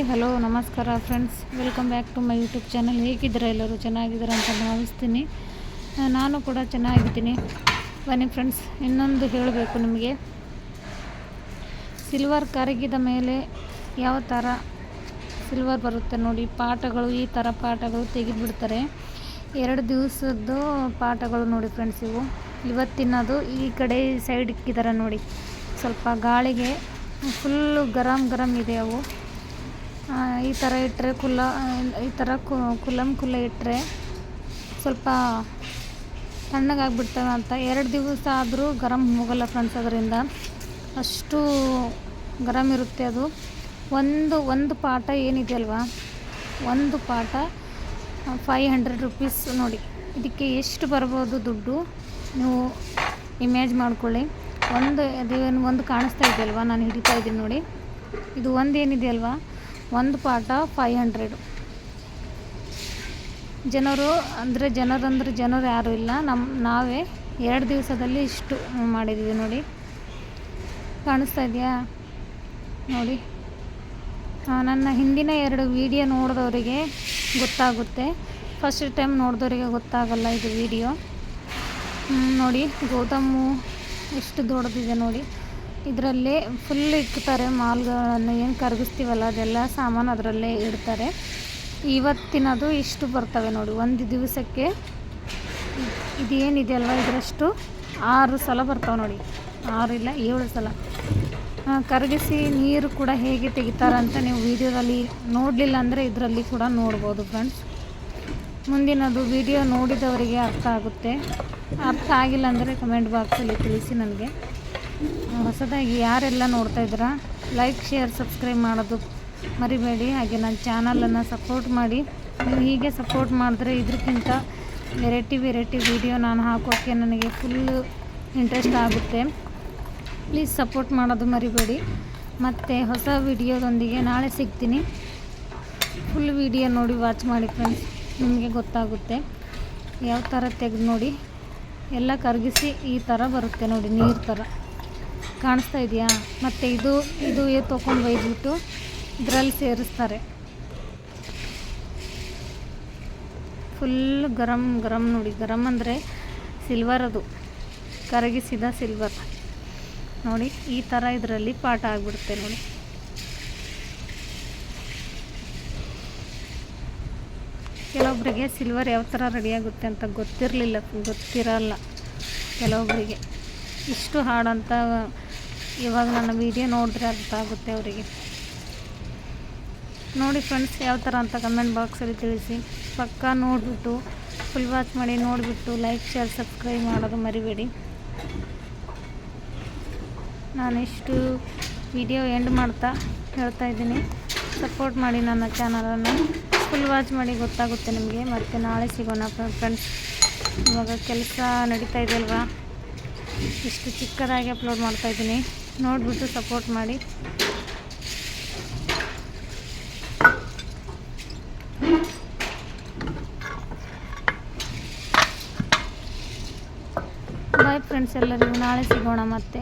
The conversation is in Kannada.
ಹಾಯ್, ಹಲೋ, ನಮಸ್ಕಾರ friends welcome back to my YouTube channel ಹೇಗಿದ್ದೀರಾ ಎಲ್ಲರೂ? ಚೆನ್ನಾಗಿದ್ದೀರಾ ಅಂತ ಭಾವಿಸ್ತೀನಿ. ನಾನು ಕೂಡ ಚೆನ್ನಾಗಿದ್ದೀನಿ. ಬನ್ನಿ ಫ್ರೆಂಡ್ಸ್ ಇನ್ನೊಂದು ಹೇಳಬೇಕು ನಿಮಗೆ. ಸಿಲ್ವರ್ ಕರಗಿದ ಮೇಲೆ ಯಾವ ಥರ ಸಿಲ್ವರ್ ಬರುತ್ತೆ ನೋಡಿ. ಪಾಠಗಳು, ಈ ಥರ ಪಾಠಗಳು ತೆಗೆದುಬಿಡ್ತಾರೆ. ಎರಡು ದಿವಸದ್ದು ಪಾಠಗಳು ನೋಡಿ ಫ್ರೆಂಡ್ಸ್ ಇವು. ಇವತ್ತಿನದು ಈ ಕಡೆ ಸೈಡ್ ಇಕ್ಕಿದ್ದಾರೆ ನೋಡಿ. ಸ್ವಲ್ಪ ಗಾಳಿಗೆ ಫುಲ್ಲು ಗರಂ ಗರಂ ಇದೆ ಅವು. ಈ ಥರ ಇಟ್ಟರೆ ಕುಲ್ಲ ಈ ಥರ ಕು- ಕುಲ್ಲಂ ಇಟ್ಟರೆ ಸ್ವಲ್ಪ ತಣ್ಣಗಾಗ್ಬಿಡ್ತವೆ ಅಂತ. ಎರಡು ದಿವಸ ಆದರೂ ಗರಂ ಹೋಗಲ್ಲ ಫ್ರೆಂಡ್ಸ್ ಅದರಿಂದ. ಅಷ್ಟು ಗರಂ ಇರುತ್ತೆ ಅದು. ಒಂದು ಒಂದು ಪಾಠ ಏನಿದೆಯಲ್ವ ಒಂದು ಪಾಠ ಫೈ ಹಂಡ್ರೆಡ್ ರುಪೀಸ್ ನೋಡಿ. ಇದಕ್ಕೆ ಎಷ್ಟು ಬರ್ಬೋದು ದುಡ್ಡು? ನೀವು ಇಮೇಜ್ ಮಾಡ್ಕೊಳ್ಳಿ. ಒಂದು ಅದೇನು ಒಂದು ಕಾಣಿಸ್ತಾ ಇದೆಯಲ್ವ ನಾನು ಹಿಡಿತಾ ಇದ್ದೀನಿ ನೋಡಿ. ಇದು ಒಂದು ಏನಿದೆಯಲ್ವಾ ಒಂದು ಪಾಟ ಫೈ ಹಂಡ್ರೆಡು ಜನರು ಅಂದರೆ ಜನರಂದ್ರೆ ಜನರು ಯಾರೂ ಇಲ್ಲ. ನಮ್ಮ ನಾವೇ ಎರಡು ದಿವಸದಲ್ಲಿ ಇಷ್ಟು ಮಾಡಿದ್ದೀವಿ ನೋಡಿ. ಕಾಣಿಸ್ತಾ ಇದೆಯಾ? ನೋಡಿ. ನನ್ನ ಹಿಂದಿನ ಎರಡು ವಿಡಿಯೋ ನೋಡಿದವರಿಗೆ ಗೊತ್ತಾಗುತ್ತೆ. ಫಸ್ಟ್ ಟೈಮ್ ನೋಡಿದವರಿಗೆ ಗೊತ್ತಾಗಲ್ಲ ಇದು ವಿಡಿಯೋ ನೋಡಿ ಗೋದಾಮು ಎಷ್ಟು ದೊಡ್ಡದಿದೆ ನೋಡಿ. ಇದರಲ್ಲೇ ಫುಲ್ ಇಕ್ತಾರೆ, ಮಾಲ್ಗಳನ್ನು ಏನು ಕರಗಿಸ್ತೀವಲ್ಲ, ಅದೆಲ್ಲ ಸಾಮಾನು ಅದರಲ್ಲೇ ಇಡ್ತಾರೆ. ಇವತ್ತಿನದು ಇಷ್ಟು ಬರ್ತವೆ ನೋಡಿ, ಒಂದು ದಿವಸಕ್ಕೆ ಇದೇನಿದೆಯಲ್ವ ಇದರಷ್ಟು? ಆರು ಸಲ ಬರ್ತಾವೆ ನೋಡಿ, ಆರು ಇಲ್ಲ ಏಳು ಸಲ. ಕರಗಿಸಿ ನೀರು ಕೂಡ ಹೇಗೆ ತೆಗಿತಾರಂತ ನೀವು ವಿಡಿಯೋದಲ್ಲಿ ನೋಡಲಿಲ್ಲ ಅಂದರೆ ಇದರಲ್ಲಿ ಕೂಡ ನೋಡ್ಬೋದು ಫ್ರೆಂಡ್ಸ್ ಮುಂದಿನದು ವಿಡಿಯೋ ನೋಡಿದವರಿಗೆ ಅರ್ಥ ಆಗುತ್ತೆ. ಅರ್ಥ ಆಗಿಲ್ಲ ಅಂದರೆ ಕಮೆಂಟ್ ಬಾಕ್ಸಲ್ಲಿ ತಿಳಿಸಿ ನನಗೆ. ಹೊಸದಾಗಿ ಯಾರೆಲ್ಲ ನೋಡ್ತಾ ಇದ್ದೀರಾ ಲೈಕ್ ಶೇರ್ ಸಬ್ಸ್ಕ್ರೈಬ್ ಮಾಡೋದು ಮರಿಬೇಡಿ. ಹಾಗೆ ನನ್ನ ಚಾನಲನ್ನು ಸಪೋರ್ಟ್ ಮಾಡಿ. ನೀವು ಹೀಗೆ ಸಪೋರ್ಟ್ ಮಾಡಿದ್ರೆ ಇದಕ್ಕಿಂತ ವೆರೈಟಿ ವೆರೈಟಿ ವಿಡಿಯೋ ನಾನು ಹಾಕೋಕ್ಕೆ ನನಗೆ ಫುಲ್ಲು ಇಂಟ್ರೆಸ್ಟ್ ಆಗುತ್ತೆ. ಪ್ಲೀಸ್ ಸಪೋರ್ಟ್ ಮಾಡೋದು ಮರಿಬೇಡಿ. ಮತ್ತು ಹೊಸ ವಿಡಿಯೋದೊಂದಿಗೆ ನಾಳೆ ಸಿಗ್ತೀನಿ. ಫುಲ್ ವಿಡಿಯೋ ನೋಡಿ ವಾಚ್ ಮಾಡಿ ಫ್ರೆಂಡ್ಸ್ ನಿಮಗೆ ಗೊತ್ತಾಗುತ್ತೆ. ಯಾವ ಥರ ತೆಗೆದು ನೋಡಿ, ಎಲ್ಲ ಕರಗಿಸಿ ಈ ಥರ ಬರುತ್ತೆ ನೋಡಿ, ನೀರು ಥರ ಕಾಣಿಸ್ತಾ ಇದೆಯಾ? ಮತ್ತು ಇದು ಇದು ತೊಗೊಂಡು ಬೈದ್ಬಿಟ್ಟು ಇದರಲ್ಲಿ ಸೇರಿಸ್ತಾರೆ. ಫುಲ್ ಗರಂ ಗರಂ ನೋಡಿ. ಗರಂ ಅಂದರೆ ಸಿಲ್ವರ್ ಅದು. ಕರಗಿಸಿದ ಸಿಲ್ವರ್. ನೋಡಿ, ಈ ಥರ ಇದರಲ್ಲಿ ಪಾಠ ಆಗಿಬಿಡುತ್ತೆ ನೋಡಿ. ಕೆಲವೊಬ್ಬರಿಗೆ ಸಿಲ್ವರ್ ಯಾವ ಥರ ರೆಡಿಯಾಗುತ್ತೆ ಅಂತ ಗೊತ್ತಿರಲಿಲ್ಲ, ಗೊತ್ತಿರಲ್ಲ. ಕೆಲವೊಬ್ಬರಿಗೆ ಇಷ್ಟು ಹಾಡಂತ ಇವಾಗ ನನ್ನ ವಿಡಿಯೋ ನೋಡಿದ್ರೆ ಅರ್ಥ ಆಗುತ್ತೆ ಅವರಿಗೆ. ನೋಡಿ ಫ್ರೆಂಡ್ಸ್ ಯಾವ ಥರ ಅಂತ ಕಮೆಂಟ್ ಬಾಕ್ಸಲ್ಲಿ ತಿಳಿಸಿ. ಪಕ್ಕ ನೋಡಿಬಿಟ್ಟು ಫುಲ್ ವಾಚ್ ಮಾಡಿ ನೋಡಿಬಿಟ್ಟು ಲೈಕ್ ಶೇರ್ ಸಬ್ಸ್ಕ್ರೈಬ್ ಮಾಡೋದು ಮರಿಬೇಡಿ. ನಾನಿಷ್ಟು ವಿಡಿಯೋ ಎಂಡ್ ಮಾಡ್ತಾ ಹೇಳ್ತಾ ಇದ್ದೀನಿ. ಸಪೋರ್ಟ್ ಮಾಡಿ ನನ್ನ ಚಾನಲನ್ನು ಫುಲ್ ವಾಚ್ ಮಾಡಿ ಗೊತ್ತಾಗುತ್ತೆ ನಿಮಗೆ. ಮತ್ತು ನಾಳೆ ಸಿಗೋಣ ಫ್ರೆಂಡ್ಸ್ ಇವಾಗ ಕೆಲಸ ನಡೀತಾ ಇದೆಯಲ್ವಾ ಇಷ್ಟು ಚಿಕ್ಕದಾಗಿ ಅಪ್ಲೋಡ್ ಮಾಡ್ತಾಯಿದ್ದೀನಿ ನೋಡಿಬಿಟ್ಟು ಸಪೋರ್ಟ್ ಮಾಡಿ. ಬಾಯ್ ಫ್ರೆಂಡ್ಸ್ ಎಲ್ಲರಿಗೂ ನಾಳೆ ಸಿಗೋಣ ಮತ್ತೆ.